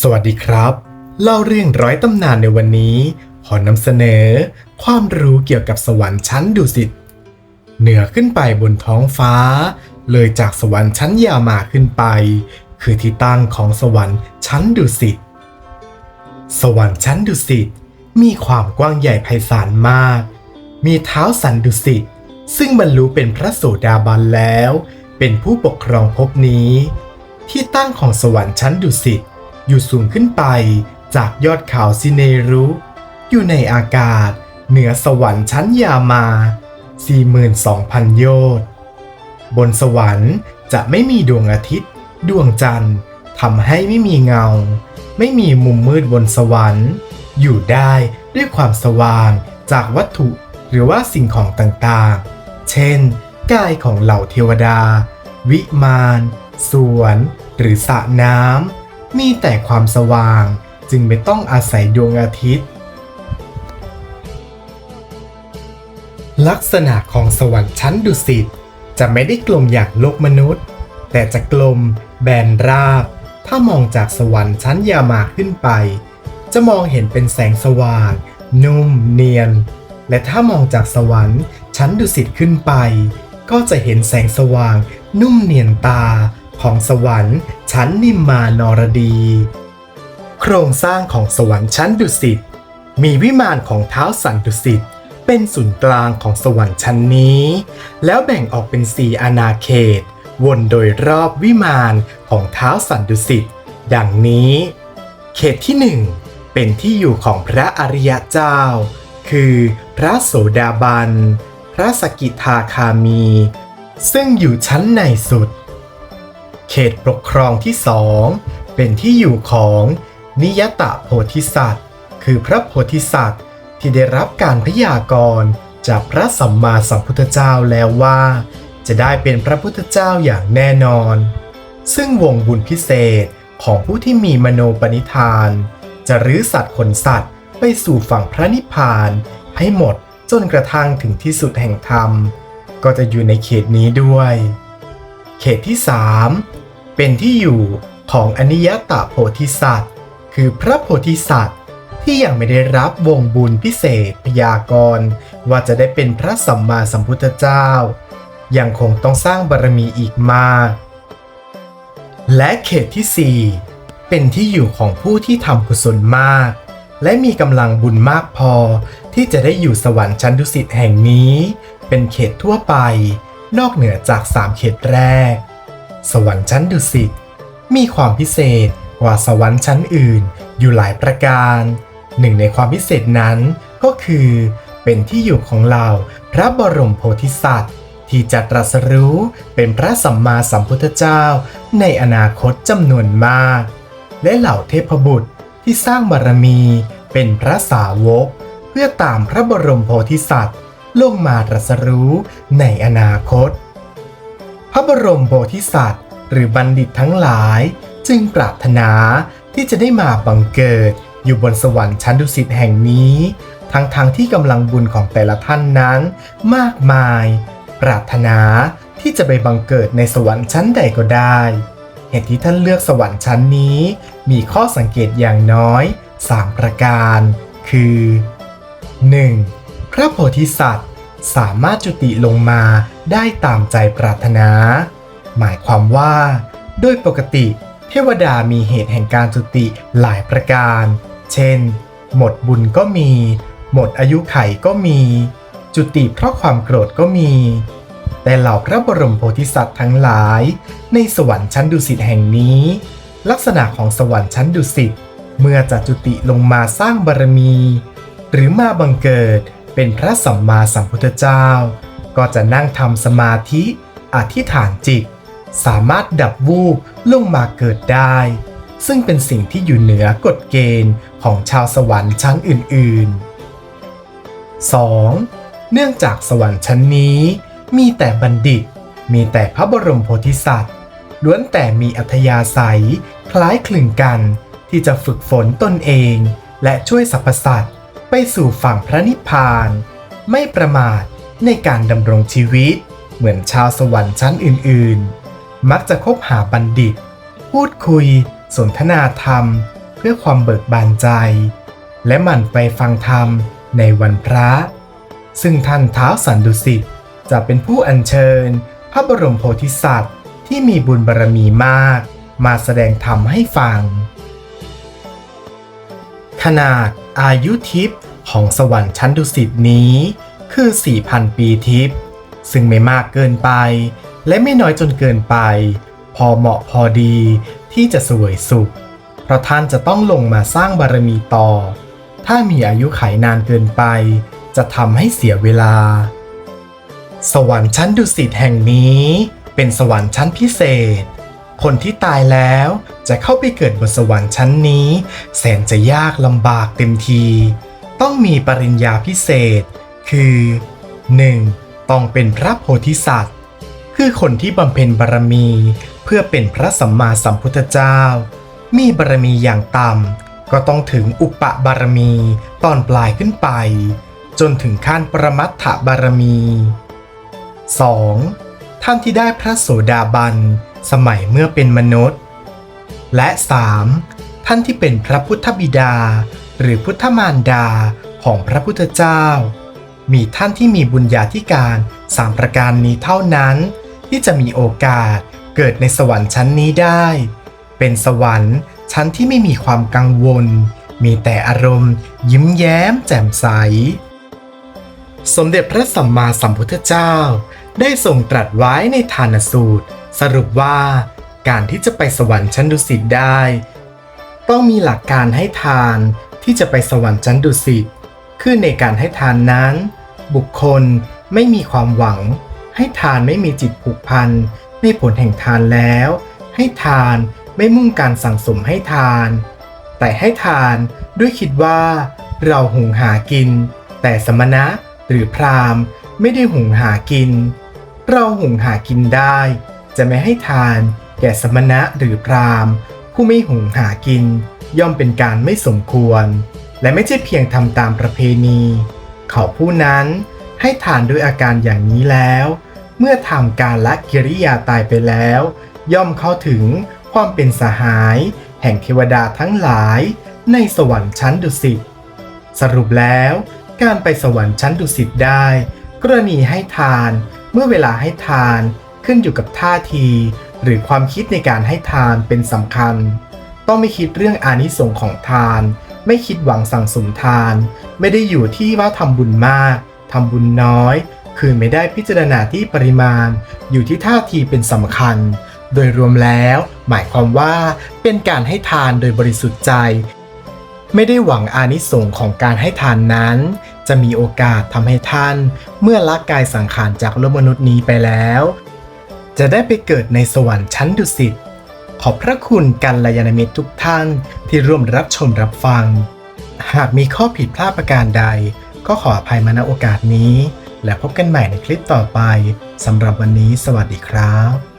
สวัสดีครับ เล่าเรื่องร้อยตำนานในวันนี้ขอนำเสนอ ความรู้เกี่ยวกับสวรรค์ชั้นดุสิตเหนือขึ้นไปบนท้องฟ้า เลยจากสวรรค์ชั้นยามาขึ้นไป คือที่ตั้งของสวรรค์ชั้นดุสิตสวรรค์ชั้นดุสิตมีความกว้างใหญ่ไพศาลมาก มีเท้าสันดุสิตซึ่งบรรลุเป็นพระโสดาบันแล้ว เป็นผู้ปกครองภพนี้ ที่ตั้งของสวรรค์ชั้นดุสิต อยู่สูงขึ้นไปจากยอดเขาซิเนรุ อยู่ในอากาศเหนือสวรรค์ชั้นยามา 42,000 โยชน์บนสวรรค์จะไม่มีดวงอาทิตย์ ดวงจันทร์ทำให้ไม่มีเงา ไม่มีมุมมืดบนสวรรค์ อยู่ได้ด้วยความสว่างจากวัตถุหรือว่าสิ่งของต่างๆ เช่น กายของเหล่าเทวดา วิมาน สวน หรือสระน้ำ มีแต่ความสว่างจึงไม่ต้องอาศัยดวงอาทิตย์ ลักษณะของสวรรค์ชั้นดุสิตจะไม่ได้กลมอย่างโลกมนุษย์ แต่จะกลมแบนราบ ถ้ามองจากสวรรค์ชั้นยามาขึ้นไป จะมองเห็นเป็นแสงสว่าง นุ่มเนียน และถ้ามองจากสวรรค์ชั้นดุสิตขึ้นไป ก็จะเห็นแสงสว่าง นุ่มเนียนตา ของสวรรค์ชั้นนิมมานรดี โครงสร้างของสวรรค์ชั้นดุสิตมีวิมานของเท้าสันดุสิตเป็นศูนย์กลางของสวรรค์ชั้นนี้ แล้วแบ่งออกเป็นสี่อาณาเขต วนโดยรอบวิมานของเท้าสันดุสิตดังนี้ เขตที่หนึ่งเป็นที่อยู่ของพระอริยเจ้า คือพระโสดาบัน พระสกิทาคามี ซึ่งอยู่ชั้นในสุด เขตปกครองที่สองเป็นที่อยู่ของนิยตะโพธิสัตว์ คือพระโพธิสัตว์ที่ได้รับการพยากรณ์จากพระสัมมาสัมพุทธเจ้าแล้วว่า จะได้เป็นพระพุทธเจ้าอย่างแน่นอน ซึ่งวงบุญพิเศษของผู้ที่มีมโนปณิธาน จะรื้อสัตว์ขนสัตว์ไปสู่ฝั่งพระนิพพานให้หมดจนกระทั่งถึงที่สุดแห่งธรรม ก็จะอยู่ในเขตนี้ด้วย เขตที่ 3 เป็นที่อยู่ของอนิยตะโพธิสัตว์ คือพระโพธิสัตว์ที่ยังไม่ได้รับวงบุญพิเศษพยากรณ์ว่าจะได้เป็นพระสัมมาสัมพุทธเจ้า ยังคงต้องสร้างบารมีอีกมาก และเขตที่ 4 เป็นที่อยู่ของผู้ที่ทำกุศลมาก และมีกำลังบุญมากพอที่จะได้อยู่สวรรค์ชั้นดุสิตแห่งนี้ เป็นเขตทั่วไป นอกเหนือจาก3เขตแรก สวรรค์ชั้นดุสิตมีความพิเศษกว่าสวรรค์ชั้นอื่นอยู่หลายประการ หนึ่งในความพิเศษนั้นก็คือ เป็นที่อยู่ของเราพระบรมโพธิสัตว์ ที่จะตรัสรู้เป็นพระสัมมาสัมพุทธเจ้า ในอนาคตจำนวนมาก และเหล่าเทพบุตรที่สร้างบารมีเป็นพระสาวก เพื่อตามพระบรมโพธิสัตว์ ลงมาตรัสรู้ในอนาคต ระบรมโพธิสัตว์ หรือบัณฑิตทั้งหลาย จึงปรารถนาที่จะได้มาบังเกิด อยู่บนสวรรค์ชั้นดุสิตแห่งนี้ ทั้งๆทที่กำลังบุญของแต่ละท่านนั้นมากมาย ปรารถนาที่จะไปบังเกิดในสวรรค์ชั้นใดก็ได้ เหตุที่ท่านเลือกสวรรค์ชั้นนี้ มีข้อสังเกตอย่างน้อย 3 ประการ คือ 1. พระโพธิสัตว์สามารถจุติลงมา ได้ตามใจปรารถนา หมายความว่า โดยปกติ เทวดามีเหตุแห่งการจุติหลายประการ เช่น หมดบุญก็มี หมดอายุไขก็มี จุติเพราะความโกรธก็มี แต่เหล่าพระบรมโพธิสัตว์ทั้งหลาย ในสวรรค์ชั้นดุสิตแห่งนี้ ลักษณะของสวรรค์ชั้นดุสิตเมื่อจะจุติลงมาสร้างบารมี หรือมาบังเกิดเป็นพระสัมมาสัมพุทธเจ้า ก็จะนั่งทำสมาธิ อธิษฐานจิต สามารถดับวูบลงมาเกิดได้ ซึ่งเป็นสิ่งที่อยู่เหนือกฎเกณฑ์ของชาวสวรรค์ชั้นอื่น ๆ 2. เนื่องจากสวรรค์ชั้นนี้มีแต่บัณฑิต มีแต่พระบรมโพธิสัตว์ ล้วนแต่มีอัธยาศัย คล้ายคลึงกัน ที่จะฝึกฝนตนเอง และช่วยสรรพสัตว์ไปสู่ฝั่งพระนิพพาน ไม่ประมาท ในการดำรงชีวิต เหมือนชาวสวรรค์ชั้นอื่น ๆ มักจะคบหาบัณฑิต พูดคุย สนทนาธรรม เพื่อความเบิกบานใจ และหมั่นไปฟังธรรมในวันพระ ซึ่งท่านท้าวสันดุสิตจะเป็นผู้อัญเชิญ พระบรมโพธิสัตว์ ที่มีบุญบารมีมาก มาแสดงธรรมให้ฟัง ขนาดอายุทิพย์ของสวรรค์ชั้นดุสิตนี้ คือ 4,000 ปีทิพย์ซึ่งไม่มากเกินไป และไม่น้อยจนเกินไป พอเหมาะพอดีที่จะสวยสุข เพราะท่านจะต้องลงมาสร้างบารมีต่อ ถ้ามีอายุไขนานเกินไป จะทำให้เสียเวลา สวรรค์ชั้นดุสิตแห่งนี้ เป็นสวรรค์ชั้นพิเศษ คนที่ตายแล้วจะเข้าไปเกิดบนสวรรค์ชั้นนี้ แสนจะยากลำบากเต็มที ต้องมีปริญญาพิเศษ คือ 1. ต้องเป็นพระโพธิสัตว์ คือคนที่บำเพ็ญบารมี เพื่อเป็นพระสัมมาสัมพุทธเจ้า มีบารมีอย่างต่ำก็ต้องถึงอุปบารมีตอนปลายขึ้นไป จนถึงขั้นปรมัตถบารมี 2. ท่านที่ได้พระโสดาบัน สมัยเมื่อเป็นมนุษย์ และ 3. ท่านที่เป็นพระพุทธบิดา หรือพุทธมารดาของพระพุทธเจ้า มีท่านที่มีบุญญาธิการสามประการนี้เท่านั้น ที่จะมีโอกาสเกิดในสวรรค์ชั้นนี้ได้ เป็นสวรรค์ชั้นที่ไม่มีความกังวล มีแต่อารมณ์ ยิ้มแย้มแจ่มใส สมเด็จพระสัมมาสัมพุทธเจ้า ได้ทรงตรัสไว้ในทานสูตร สรุปว่า การที่จะไปสวรรค์ชั้นดุสิตได้ ต้องมีหลักการให้ทานที่จะไปสวรรค์ชั้นดุสิต คือในการให้ทานนั้น บุคคลไม่มีความหวัง ให้ทานไม่มีจิตผูกพันในผลแห่งทานแล้ว ให้ทานไม่มุ่งการสั่งสมให้ทาน แต่ให้ทานด้วยคิดว่า เราหุงหากิน แต่สมณะหรือพราหมณ์ไม่ได้หุงหากิน เราหุงหากินได้ จะไม่ให้ทาน แก่สมณะหรือพราหมณ์ ผู้ไม่หุงหากิน ย่อมเป็นการไม่สมควร และไม่ใช่เพียงทำตามประเพณี เขาผู้นั้นให้ทานด้วยอาการอย่างนี้แล้ว เมื่อทำการละกิริยาตายไปแล้ว ย่อมเข้าถึงความเป็นสหาย แห่งเทวดาทั้งหลายในสวรรค์ชั้นดุสิตสรุปแล้วการไปสวรรค์ชั้นดุสิตได้ กรณีให้ทานเมื่อเวลาให้ทานขึ้นอยู่กับท่าที หรือความคิดในการให้ทานเป็นสำคัญ ต้องไม่คิดเรื่องอานิสงส์ของทาน ไม่คิดหวังสั่งสมทาน ไม่ได้อยู่ที่ว่าทำบุญมากทำบุญน้อย คือไม่ได้พิจารณาที่ปริมาณ อยู่ที่ท่าทีเป็นสำคัญ โดยรวมแล้ว หมายความว่าเป็นการให้ทานโดยบริสุทธิ์ใจ ไม่ได้หวังอานิสงส์ของการให้ทานนั้น จะมีโอกาสทำให้ท่าน เมื่อละกายสังขารจากโลกมนุษย์นี้ไปแล้ว จะได้ไปเกิดในสวรรค์ชั้นดุสิตขอบพระคุณกันลยาณมิตรทุกท่าน ที่ร่วมรับชมรับฟัง หากมีข้อผิดพลาดประการใด ก็ขออภัยมาณโอกาสนี้ และพบกันใหม่ในคลิปต่อไปสำหรับวันนี้สวัสดีครับ